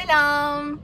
Selam.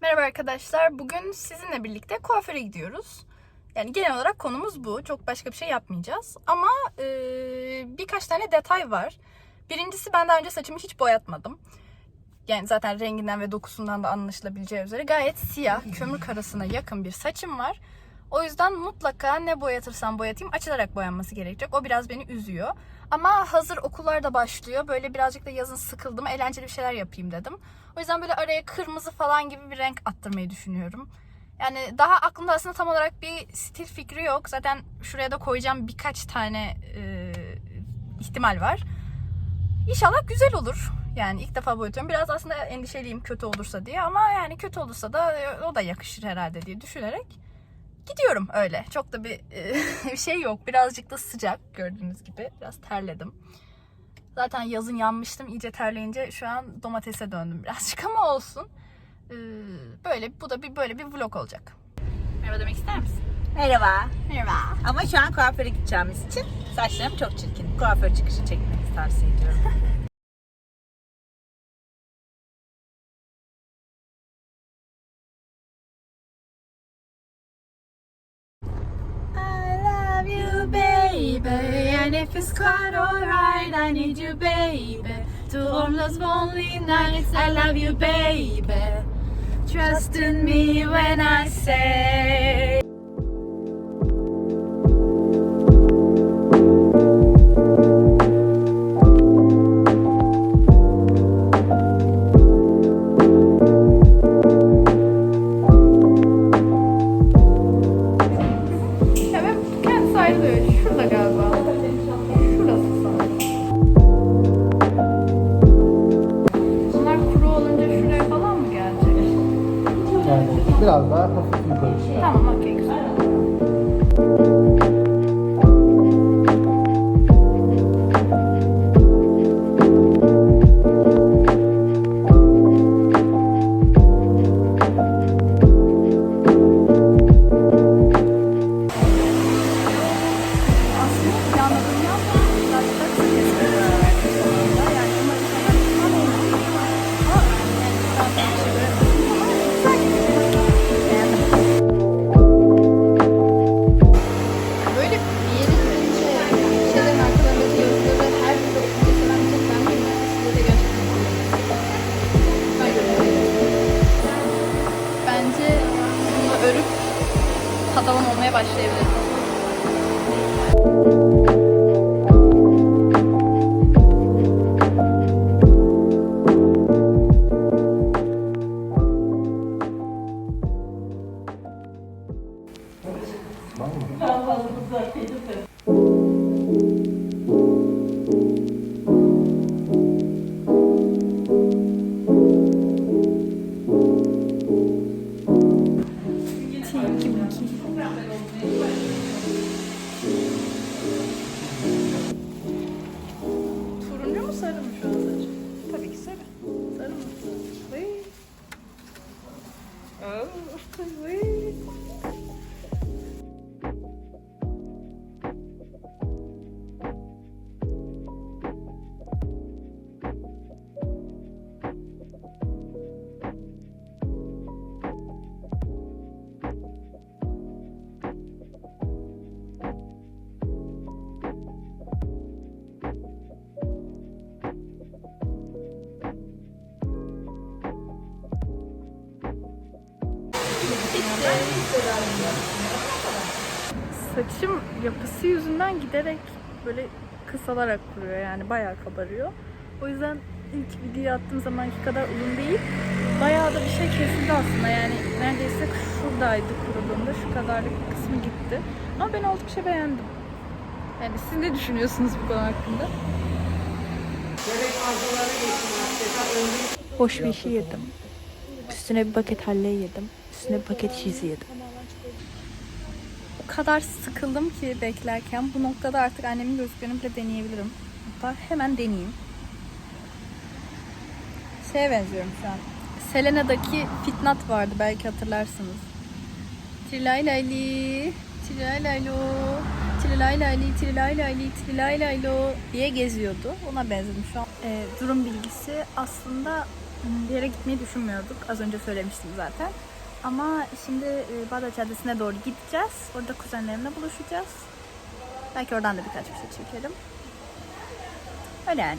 Merhaba arkadaşlar. Bugün sizinle birlikte kuaföre gidiyoruz. Yani genel olarak konumuz bu. Çok başka bir şey yapmayacağız. Ama e, birkaç tane detay var. Birincisi ben daha önce saçımı hiç boyatmadım. Yani zaten renginden ve dokusundan da anlaşılabileceği üzere gayet siyah, kömür karasına yakın bir saçım var. O yüzden mutlaka ne boyatırsam boyatayım açılarak boyanması gerekecek. O biraz beni üzüyor. Ama hazır okullar da başlıyor. Böyle birazcık da yazın sıkıldım. Eğlenceli bir şeyler yapayım dedim. O yüzden böyle araya kırmızı falan gibi bir renk attırmayı düşünüyorum. Yani daha aklımda aslında tam olarak bir stil fikri yok. Zaten şuraya da koyacağım birkaç tane e, ihtimal var. İnşallah güzel olur. Yani ilk defa boyatıyorum. Biraz aslında endişeliyim kötü olursa diye ama yani kötü olursa da e, o da yakışır herhalde diye düşünerek gidiyorum öyle. Çok da bir, e, bir şey yok. Birazcık da sıcak gördüğünüz gibi. Biraz terledim. Zaten yazın yanmıştım. iyice terleyince şu an domatese döndüm birazcık ama olsun. Ee, Böyle bu da bir böyle bir vlog olacak. Merhaba demek ister misin? Merhaba. Merhaba. Ama şu an kuaföre gideceğimiz için saçlarım çok çirkin. Kuaför çıkışı çekmenizi tavsiye ediyorum. It's quite alright, I need you, baby. To warm those lonely nights, I love you, baby. Trust in me when I say. Patavan olmaya başlayabilirim. Oh, wait. Saçım yapısı yüzünden giderek böyle kısalarak kuruyor yani bayağı kabarıyor. O yüzden ilk video attığım zamanki kadar uzun değil. Bayağı da bir şey kesildi aslında yani neredeyse şuradaydı kuruduğunda şu kadarlık bir kısmı gitti. Ama ben oldukça beğendim. Yani siz ne düşünüyorsunuz bu konu hakkında? Hoş bir şey yedim. Üstüne bir paket halle yedim. Üstüne bir paket cheese yedim. Kadar sıkıldım ki beklerken bu noktada artık annemin gözlüklerini deneyebilirim. Hatta hemen deneyeyim. Şeye benziyorum şu an. Selena'daki Fitnat vardı belki hatırlarsınız. Trilaylayli, trilaylaylo, trilaylayli, trilaylayli, trilaylaylo diye geziyordu. Ona benzedim şu an. Ee, durum bilgisi aslında bir yere gitmeyi düşünmüyorduk. Az önce söylemiştim zaten. Ama şimdi e, Bağdat Caddesi'ne doğru gideceğiz. Orada kuzenlerimle buluşacağız. Belki oradan da birkaç bir şey çekerim. Öyle yani.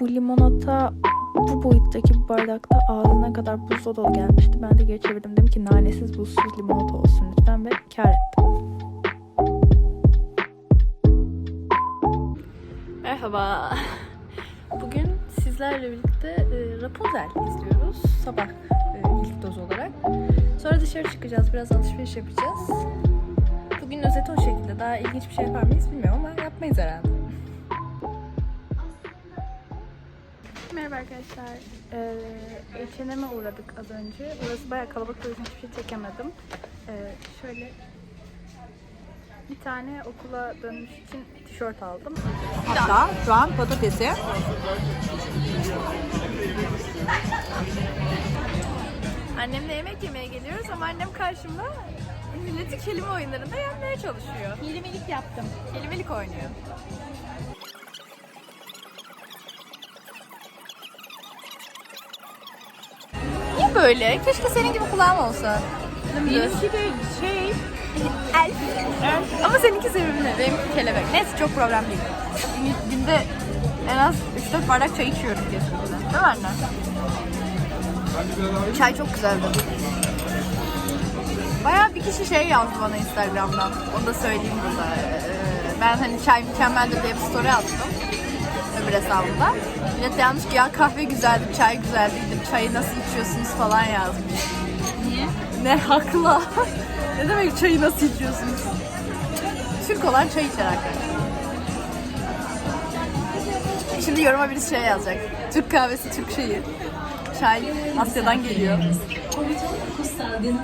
Bu limonata bu boyuttaki bir bardakta ağzına kadar buzla dolu gelmişti. Ben de geri çevirdim. Dedim ki nanesiz buzsuz limonata olsun lütfen ve kar ettim. Merhaba. Bugün sizlerle birlikte e, Rapunzel izliyoruz. Sabah e, ilk doz olarak. Sonra dışarı çıkacağız. Biraz alışveriş yapacağız. Bugün özeti o şekilde. Daha ilginç bir şey yapar mıyız bilmiyorum ama yapmayız herhalde. Merhaba arkadaşlar. Ee, H&M'e uğradık az önce. Orası bayağı kalabalık o yüzden hiçbir şey çekemedim. Ee, şöyle bir tane okula dönmüş için tişört aldım. Hatta şu an patatesi Annemle yemek yemeye geliyoruz ama annem karşımda milleti kelime oyunlarında yenmeye çalışıyor. kelimelik yaptım. Kelimelik oynuyor. Böyle? Keşke senin gibi kulağım olsa. Benimki de şey Elf. Ama seninki sevimli. Benimki kelebek. Neyse çok problem değil. Gün- Günde en az 3-4 bardak çay içiyorum kesinlikle. Değil mi anne? Çay çok güzeldi. Bayağı bir kişi şey yazdı bana Instagram'dan. Onu da söyleyeyim burada. Ee, Ben hani çay mükemmeldir diye bir story attım. Öbür hesabımda. Millet de yazmış ki ya kahve güzeldi, çay güzeldi. Çayı nasıl içiyorsunuz falan yazmış. niye? Ne haklı. ne demek çayı nasıl içiyorsunuz? Türk olan çay içer arkadaşlar. Şimdi yoruma birisi şey yazacak. Türk kahvesi Türk şeyi. Çay Asya'dan geliyor.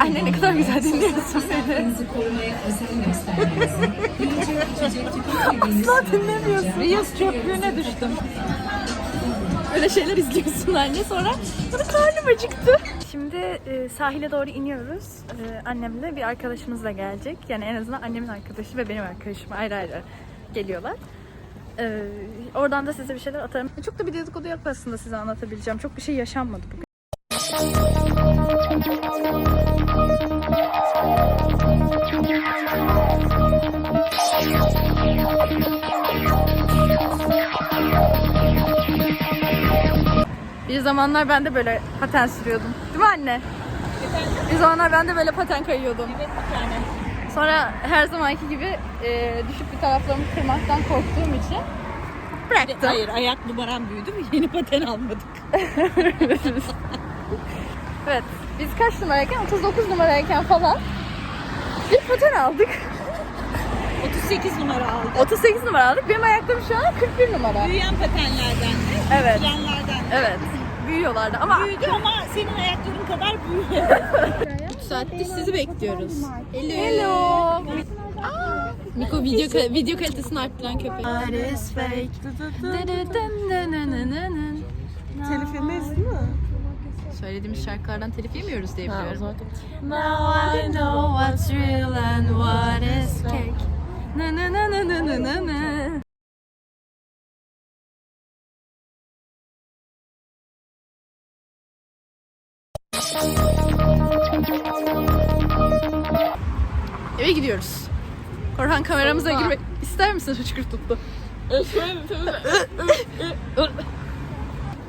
Anne ne kadar güzel dinliyorsun beni. Asla dinlemiyorsun. Reels çöplüğüne düştüm. Öyle şeyler izliyorsun anne sonra bana karnım acıktı. Şimdi e, sahile doğru iniyoruz. E, annemle bir arkadaşımız da gelecek. Yani en azından annemin arkadaşı ve benim arkadaşım ayrı ayrı geliyorlar. E, oradan da size bir şeyler atarım. Çok da bir dedikodu yok aslında size anlatabileceğim. Çok bir şey yaşanmadı bugün. Bir zamanlar ben de böyle paten sürüyordum. Değil mi anne? Bir zamanlar ben de böyle paten kayıyordum. Evet bir tane. Sonra her zamanki gibi e, düşüp bir taraflarımı kırmaktan korktuğum için bıraktım. Hayır ayak numaram büyüdü mü yeni paten almadık. evet. Biz kaç numarayken? 39 numarayken falan bir paten aldık. 38 numara aldım. 38 numara aldık. Benim ayaklarım şu an 41 numara. Büyüyen patenlerden. Evet. Planlardan. Evet. Büyüyorlardı ama Büyüdü ama senin ayakların kadar büyüyor. 3 saattir sizi bekliyoruz. Hello. Hello. Miko video video kalitesini arttıran köpek. Telif yemeyiz değil mi? Söylediğimiz şarkılardan telif yemiyoruz diye biliyorum. Now I know what's real and what is cake. Na na na na na na na Eve gidiyoruz. Korhan kameramıza girmek ister misin? Hıçkırt tuttu.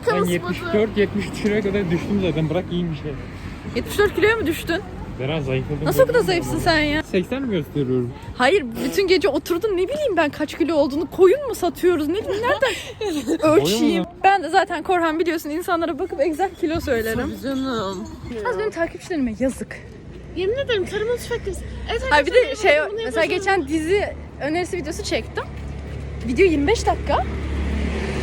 Ben 74-73 kiloya kadar düştüm zaten. Bırak iyi bir şey. 74 kiloya mı düştün? Biraz zayıfladım. Nasıl o kadar zayıfsın sen ya? 80 mi gösteriyorum? Hayır bütün gece oturdun ne bileyim ben kaç kilo olduğunu koyun mu satıyoruz ne bileyim nereden ölçeyim. Ben de zaten Korhan biliyorsun insanlara bakıp exact kilo söylerim. Canım. Az benim takipçilerime yazık. Yemin ederim tarıma tüfek kız. Evet Hayır bir de şey mesela geçen dizi önerisi videosu çektim. Video 25 dakika.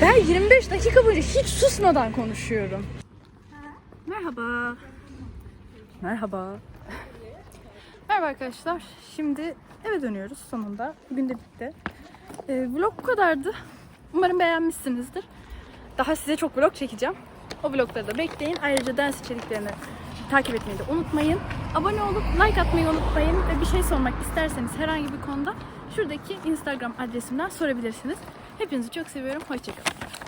Ben 25 dakika boyunca hiç susmadan konuşuyorum. Merhaba. Merhaba. Merhaba arkadaşlar. Şimdi eve dönüyoruz sonunda. Bugün de bitti. Ee, vlog bu kadardı. Umarım beğenmişsinizdir. Daha size çok vlog çekeceğim. O vlogları da bekleyin. Ayrıca ders içeriklerini takip etmeyi de unutmayın. Abone olup like atmayı unutmayın. Ve bir şey sormak isterseniz herhangi bir konuda şuradaki Instagram adresimden sorabilirsiniz. Hepinizi çok seviyorum. Hoşçakalın.